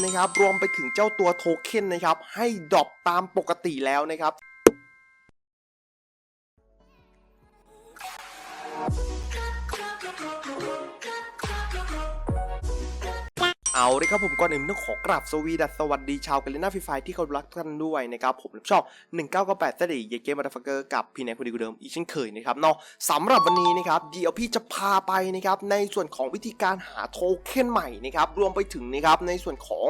นะครับรวมไปถึงเจ้าตัวโทเค็นนะครับให้ดรอปตามปกติแล้วนะครับ เอาเลยครับผมก่อนอื่นต้องขอกราบสวีดัสสวัสดีชาวกันเลน่าฟรีไฟที่เขารักกันด้วยนะครับผมชอบ1998สดีเยเกมมาร์ฟักเกอร์กับพี่แนกคนดีกูเดิมอีกเช่นเคยนะครับเนาะสำหรับวันนี้นะครับเดี๋ยวพี่จะพาไปนะครับในส่วนของวิธีการหาโทเค็นใหม่นะครับรวมไปถึงนะครับในส่วนของ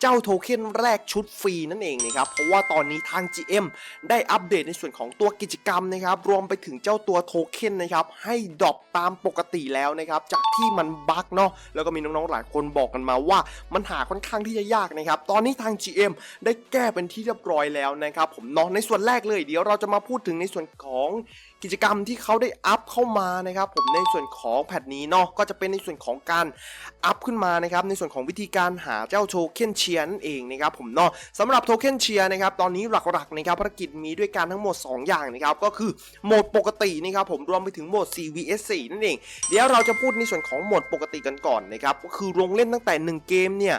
เจ้าโทเค็นแรกชุดฟรีนั่นเองนะครับเพราะว่าตอนนี้ทาง GM ได้อัปเดตในส่วนของตัวกิจกรรมนะครับรวมไปถึงเจ้าตัวโทเค็นนะครับให้ดรอปตามปกติแล้วนะครับจากที่มันบั๊กเนาะแล้วก็มีน้องๆหลายคนบอกกันมาว่ามันหาค่อนข้างที่จะยากนะครับ ตอนนี้ทาง GM ได้แก้เป็นที่เรียบร้อยแล้วนะครับผมเนาะในส่วนแรกเลยเดี๋ยวเราจะมาพูดถึงในส่วนของ กิจกรรมที่เขาได้อัพเข้ามานะครับ ผมในส่วนของแพทนี้เนาะก็จะเป็นในส่วนของการอัพขึ้นมานะครับในส่วนของวิธีการหาเจ้าโทเค็นเชียร์นั่นเองนะครับผมเนาะสำหรับโทเค็นเชียร์นะครับตอนนี้หลักๆนะครับภารกิจมีด้วยกันทั้งหมด 2 อย่างนะครับก็คือโหมดปกตินะครับผมรวมไปถึงโหมด 4vs4 นั่นเอง เดี๋ยวเราจะพูดในส่วนของโหมดปกติกันก่อนนะครับก็คือลงเล่นตั้งแต่ 1 เกมเนี่ย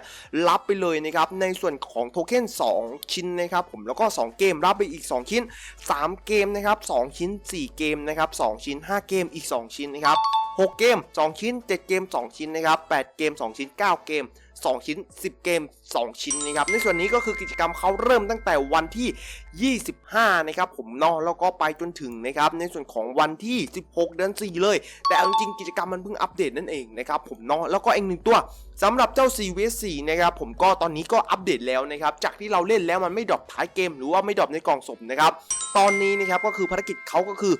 รับไปเลยนะครับในส่วนของโทเค็น2 ชิ้นนะครับผมแล้วก็ 2 เกมรับไปอีก 2 ชิ้น 3 เกมนะครับ2ชิ้น 4เกมนะครับ2ชิ้น 5 เกมอีก 2 ชิ้นนะครับ6เกม 2 ชิ้น 7 เกม 2 ชิ้นนะครับ8เกม 2 ชิ้น 9 เกม 2 ชิ้น 10 เกม 2 ชิ้นนะครับในส่วนนี้ก็คือกิจกรรมเขาเริ่มตั้งแต่วันที่ 25 นะครับผมเนอะแล้วก็ไปจนถึงนะครับในส่วนของวันที่ 16 เดือน 4 เลย แต่เอาจริงกิจกรรมมันเพิ่งอัปเดตนั่นเองนะครับผมเนาะแล้วก็เอีกหนึ่งตัวสำหรับเจ้า 4vs4 นะครับผมก็ตอนนี้ก็อัปเดตแล้วนะครับจากที่เราเล่นแล้วมันไม่ดรอปท้ายเกม หรือว่าไม่ดรอปในกล่องสมนะครับตอนนี้นะครับก็คือภารกิจเขาก็คือ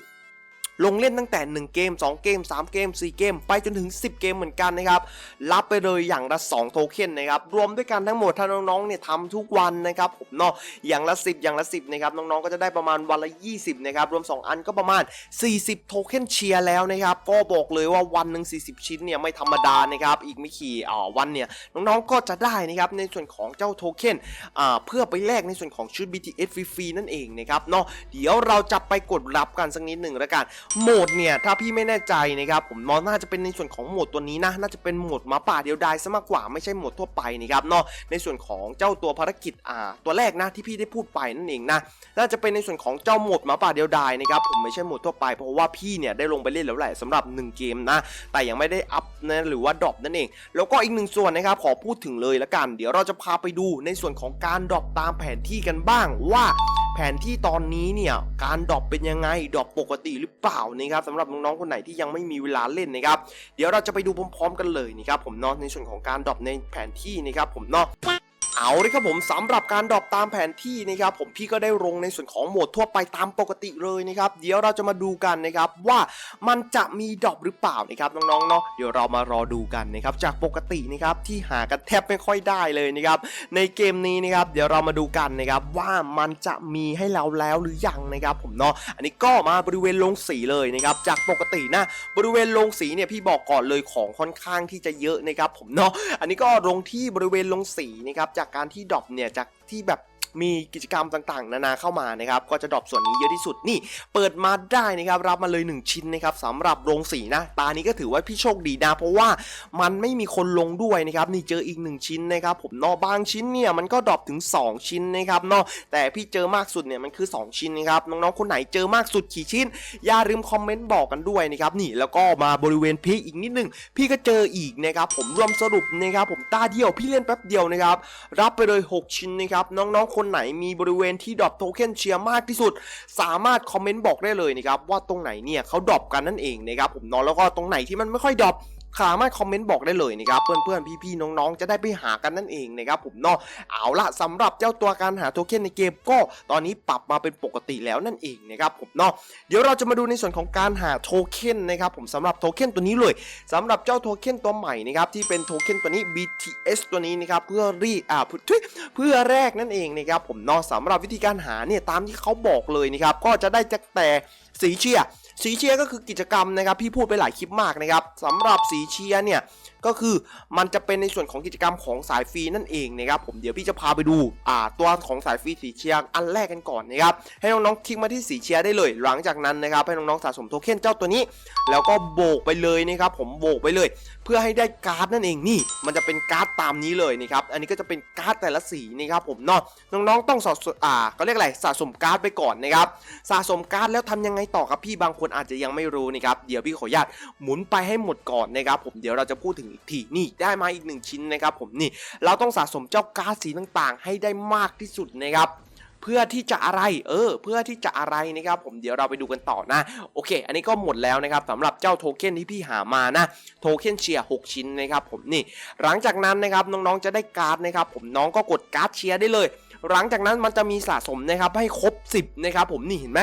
ลงเล่นตั้งแต่ 1 เกม 2 เกม 3 เกม 4 เกม ไปจนถึง 10 เกมเหมือนกันนะครับ รับไปเลยอย่างละ 2 โทเค็นนะครับ รวมด้วยกันทั้งหมดถ้าน้องๆเนี่ยทำทุกวันนะครับผมเนาะอย่างละ 10 อย่างละ 10 นะครับ น้องๆก็จะได้ประมาณวันละ 20 นะครับ รวม 2 อันก็ประมาณ 40 โทเค็นเชียร์แล้วนะครับ ก็บอกเลยว่าวันหนึ่ง40 ชิ้นเนี่ยไม่ธรรมดานะครับ อีกไม่กี่อ่าวันเนี่ยน้องๆก็จะได้นะครับในส่วนของเจ้าโทเค็นอ่าเพื่อไปแลกในส่วนของชุด BTS ฟรีๆนั่นเองนะครับเนาะเดี๋ยวเราจะไปกดรับกันสักนิดหนึ่งแล้วกันโหมดเนี่ยถ้าพี่ไม่แน่ใจนะครับผมมองน่าจะเป็นในส่วนของโหมดตัวนี้นะน่าจะเป็นโหมดหมาป่าเดียวดายซะมากกว่าไม่ใช่โหมดทั่วไปนะครับเนาะในส่วนของเจ้าตัวภารกิจอ่าตัวแรกนะที่พี่ได้พูดไปนั่นเองนะน่าจะเป็นในส่วนของเจ้าโหมดหมาป่าเดียวดายนะครับผมไม่ใช่โหมดทั่วไปเพราะว่าพี่เนี่ยได้ลงไปเล่นแล้วแหละสำหรับ 1 เกมนะแต่ยังไม่ได้อัพนะหรือว่าดรอปนั่นเองแล้วก็อีกหนึ่งส่วนนะครับขอพูดถึงเลยละกัน เดี๋ยวเราจะพาไปดูในส่วนของการดรอปตามแผนที่กันบ้างว่า แผนที่ตอนนี้เนี่ยการดรอปเป็นยังไงดรอปปกติหรือเปล่านะครับสำหรับน้องๆคนไหนที่ยังไม่มีเวลาเล่นนะครับ เดี๋ยวเราจะไปดูพร้อมๆกันเลยนะครับผมเนาะในส่วนของการดรอปในแผนที่นะครับผมเนาะ เอาเลยครับผมสำหรับการดรอปตามแผนที่นะครับผมพี่ก็ได้ลงในส่วนของโหมดทั่วไปตามปกติเลยนะครับเดี๋ยวเราจะมาดูกันนะครับว่ามันจะมีดรอปหรือเปล่านะครับน้องๆเนาะเดี๋ยวเรามารอดูกันนะครับจากปกตินะครับที่หากันแทบไม่ค่อยได้เลยนะครับในเกมนี้นะครับเดี๋ยวเรามาดูกันนะครับว่ามันจะมีให้เราแล้วหรือยังนะครับผมเนาะอันนี้ก็มาบริเวณลงสีเลยนะครับจากปกตินะบริเวณลงสีเนี่ยพี่บอกก่อนเลยของค่อนข้างที่จะเยอะนะครับผมเนาะอันนี้ก็ลงที่บริเวณลงสีนะครับจากการที่ดรอปเนี่ยจากที่แบบ มีกิจกรรมต่างๆ นานาเข้ามานะครับก็จะดรอปส่วนนี้เยอะที่สุดนี่ เปิดมาได้นะครับรับมาเลย 1 ชิ้นนะครับสำหรับโรงสีนะตานี้ก็ถือว่าพี่โชคดีนะ เพราะว่ามันไม่มีคนลงด้วยนะครับนี่เจออีก 1 ชิ้นนะครับผมนอบางชิ้นเนี่ยมันก็ดรอปถึง 2 ชิ้นนะครับนาะแต่พี่เจอมากสุดเนี่ยมันคือ 2 ชิ้นนะครับน้องๆคนไหนเจอมากสุดกี่ชิ้น อย่าลืมคอมเมนต์บอกกันด้วยนะครับนี่แล้วก็มาบริเวณพีอีกนิดนึงพี่ก็เจออีกนะครับผมรวมสรุปนะครับผมตาเดียวพี่เล่นแป๊บเดียวนะครับรับไปเลย 6 ชิ้นนะครับน้องๆคนไหนมีบริเวณที่ดรอปโทเค็นเชียร์มากที่สุด สามารถคอมเมนต์บอกได้เลยนะครับว่าตรงไหนเนี่ยเขาดรอปกันนั่นเองนะครับผมนอนแล้วก็ตรงไหนที่มันไม่ค่อยดรอป สามารถคอมเมนต์บอกได้เลยนะครับเพื่อนๆพี่ๆน้องๆ จะได้ไปหากันนั่นเองนะครับผมเนาะเอาละสำหรับเจ้าตัวการหาโทเค็นในเกมก็ตอนนี้ปรับมาเป็นปกติแล้วนั่นเองนะครับผมเนาะเดี๋ยวเราจะมาดูในส่วนของการหาโทเค็นนะครับผมสำหรับโทเค็นตัวนี้เลยสำหรับเจ้าโทเค็นตัวใหม่นะครับที่เป็นโทเค็นตัวนี้ BTS ตัวนี้นะครับเพื่อรีดอ่าเพื่อแรกนั่นเองนะครับผมเนาะสำหรับวิธีการหาเนี่ยตามที่เขาบอกเลยนะครับก็จะได้จากแต่ สีเชียสีเชียก็คือกิจกรรมนะครับพี่พูดไปหลายคลิปมากนะครับสำหรับสีเชียเนี่ย ก็คือมันจะเป็นในส่วนของกิจกรรมของสายฟรีนั่นเองนะครับผมเดี๋ยวพี่จะพาไปดูอ่าตัวของสายฟรีสีเชียร์อันแรกกันก่อนนะครับให้น้องๆคลิกมาที่สีเชียร์ได้เลย หลังจากนั้นนะครับให้น้องๆสะสมโทเค็นเจ้าตัวนี้ แล้วก็โบกไปเลยนะครับผมโบกไปเลย เพื่อให้ได้การ์ดนั่นเองนี่ มันจะเป็นการ์ดตามนี้เลยนะครับอันนี้ก็จะเป็นการ์ดแต่ละสีนะครับผมเนาะน้องๆต้องสะสมอ่าก็เรียกอะไรสะสมการ์ดไปก่อนนะครับสะสมการ์ดแล้วทำยังไงต่อครับพี่บางคนอาจจะยังไม่รู้นะครับเดี๋ยวพี่ขออนุญาตหมุนไปให้หมดก่อนนะครับผมเดี๋ยวเราจะพูดถึงอีกทีนี่ได้มาอีกหนึ่งชิ้นนะครับผมนี่เราต้องสะสมเจ้าการ์ดสีต่างๆ ให้ได้มากที่สุดนะครับเพื่อที่จะอะไร เออ เพื่อที่จะอะไรนะครับ ผม เดี๋ยวเราไปดูกันต่อนะ โอเค อันนี้ก็หมดแล้วนะครับสำหรับเจ้าโทเค็นที่พี่หามานะ โทเค็นเชียร์6ชิ้นนะครับผม นี่ หลังจากนั้นนะครับน้องๆจะได้การ์ดนะครับผม น้องก็กดการ์ดเชียร์ได้เลย หลังจากนั้นมันจะมีสะสมนะครับให้ครบ 10นะครับผม นี่เห็นไหม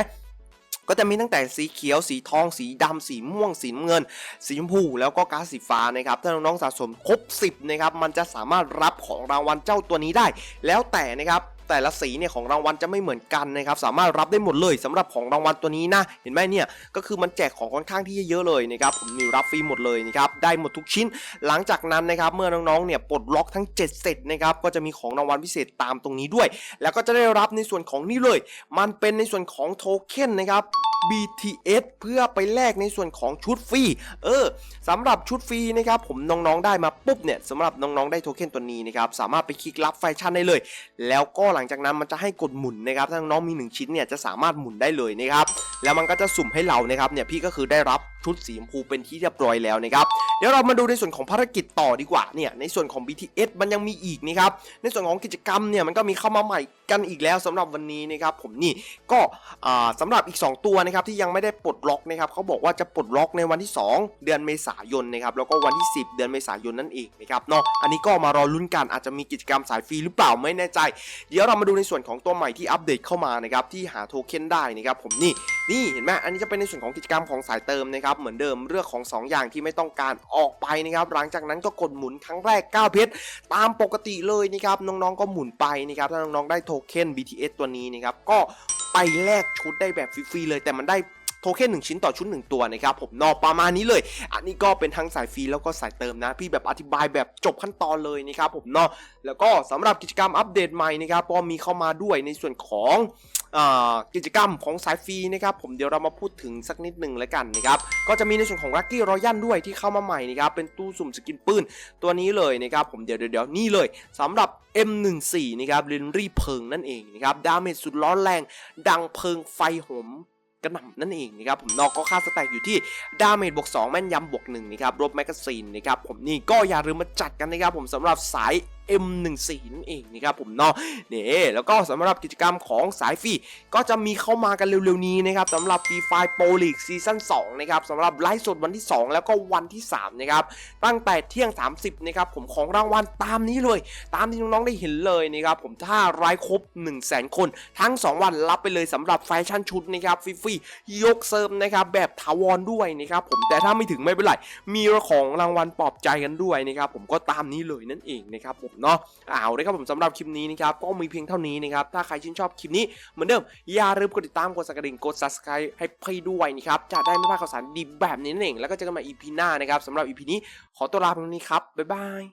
ก็จะมีตั้งแต่สีเขียว สีทอง สีดำสีม่วง สีเงิน สีชมพู แล้วก็ก๊าซสีฟ้านะครับ ถ้าน้องๆสะสมครบ 10 นะครับ มันจะสามารถรับของรางวัลเจ้าตัวนี้ได้ แล้วแต่นะครับ แต่ละสีเนี่ยของรางวัลจะไม่เหมือนกันนะครับสามารถรับได้หมดเลยสำหรับของรางวัลตัวนี้นะเห็นไหมเนี่ยก็คือมันแจกของค่อนข้างที่จะเยอะเลยนะครับผมนี่รับฟรีหมดเลยนะครับได้หมดทุกชิ้น หลังจากนั้นนะครับเมื่อน้องๆเนี่ยปลดล็อกทั้ง 7 เสร็จนะครับก็จะมีของรางวัลพิเศษตามตรงนี้ด้วย แล้วก็จะได้รับในส่วนของนี่เลย มันเป็นในส่วนของโทเค็นนะครับ BTS เพื่อไปแลกในส่วนของชุดฟรี เออสำหรับชุดฟรีนะครับผมน้องๆได้มาปุ๊บเนี่ยสำหรับน้องๆได้โทเค็นตัวนี้นะครับสามารถไปคลิกรับแฟชั่นได้เลย แล้วก็หลังจากนั้นมันจะให้กดหมุนนะครับถ้าน้องๆมี 1 ชิ้นเนี่ยจะสามารถหมุนได้เลยนะครับแล้วมันก็จะสุ่มให้เรานะครับเนี่ยพี่ก็คือได้รับชุดสีชมพูเป็นที่เรียบร้อยแล้วนะครับ ดี๋ยวเรามาดูในส่วนของภารกิจต่อดีกว่าเนี่ยในส่วนของ BTS มันยังมีอีกนะครับในส่วนของกิจกรรมเนี่ยมันก็มีเข้ามาใหม่กันอีกแล้วสำหรับวันนี้นะครับผมนี่ก็อ่าสำหรับอีก 2 ตัวนะครับที่ยังไม่ได้ปลดล็อกนะครับเขาบอกว่าจะปลดล็อกในวันที่ 2 เดือนเมษายนนะครับแล้วก็วันที่ 10 เดือนเมษายนนั่นเองนะครับเนาะอันนี้ก็มารอลุ้นกันอาจจะมีกิจกรรมสายฟรีหรือเปล่าไม่แน่ใจ เดี๋ยวเรามาดูในส่วนของตัวใหม่ที่อัปเดตเข้ามานะครับที่หาโทเค็นได้นะครับผมนี่นี่เห็นไหมอันนี้จะเป็นในส่วนของกิจกรรมของสายเติมนะครับเหมือนเดิมเรื่องของ 2 อย่างที่ไม่ต้องการออกไปนะครับ หลังจากนั้นก็กดหมุนครั้งแรก 9 เพชรตามปกติเลยนะครับ น้องๆก็หมุนไปนะครับ ถ้าน้องๆได้โทเค็น BTS ตัวนี้นะครับ ก็ไปแลกชุดได้แบบฟรีๆเลยแต่มันได้ โทเค็นหนึ่งชิ้นต่อชุดหนึ่งตัวนะครับผมนอกประมาณนี้เลย อันนี้ก็เป็นทั้งสายฟรีแล้วก็สายเติมนะ พี่แบบอธิบายแบบจบขั้นตอนเลยนะครับผมนาะแล้วก็สำหรับกิจกรรมอัปเดตใหม่นะครับก็มีเข้ามาด้วยในส่วนของกิจกรรมของสายฟรีนะครับผมเดี๋ยวเรามาพูดถึงสักนิดหนึ่งแล้วกันนะครับก็จะมีในส่วนของลัคกี้รอยัลด้วยที่เข้ามาใหม่นะครับเป็นตู้สุ่มสกินปืนตัวนี้เลยนะครับผมเดี๋ยวเดี๋ยวนี่เลยสำหรับ M14 นะครับเรนรี่เพิงนั่นเองนะครับดาเมจสุดร้อนแรง ดังเพิงไฟหม กระหน่ำนั่นเองนะครับผมนอกก็ค่าสแต็กอยู่ที่ดาเมจบวก2แม่นยำบวก1นะครับรบแมกกาซีนนะครับผมนี่ก็อย่าลืมมาจัดกันนะครับผมสำหรับสาย M14 นั่นเองนะครับผมเนาะนี่แล้วก็สำหรับกิจกรรมของสายฟรีก็จะมีเข้ามากันเร็วๆนี้นะครับสำหรับฟรีไฟโปรลีกซีซั่น2นะครับสำหรับไลฟ์สดวันที่ 2 แล้วก็วันที่3นะครับตั้งแต่เที่ยง 30นะครับผมของรางวัลตามนี้เลย ตามที่น้องๆได้เห็นเลยนะครับผมถ้าไลฟ์ครบ 1 0 0 0 0แคน ทั้ง 2 วันรับไปเลยสำหรับแฟชั่นชุดนะครับฟรีๆยกเซิร์ฟนะครับแบบถาวรด้วยนะครับผมแต่ถ้าไม่ถึงไม่เป็นไรมีของรางวัลปลอบใจกันด้วยนะครับผมก็ตามนี้เลยนั่นเองนะครับผมเนาะเอาเลยครับผมสำหรับคลิปนี้นะครับก็มีเพียงเท่านี้นะครับถ้าใครชื่นชอบคลิปนี้เหมือนเดิมอย่าลืมกดติดตามกดสักกระดิ่งกด subscribe ให้พี่ด้วยนะครับจะได้ไม่พลาดข่าวสารดีแบบนี้นั่นเองแล้วก็เจอกันใหม่ EP หน้านะครับสำหรับ EP นี้ขอตัวลาไปตรงนี้ครับบ๊ายบาย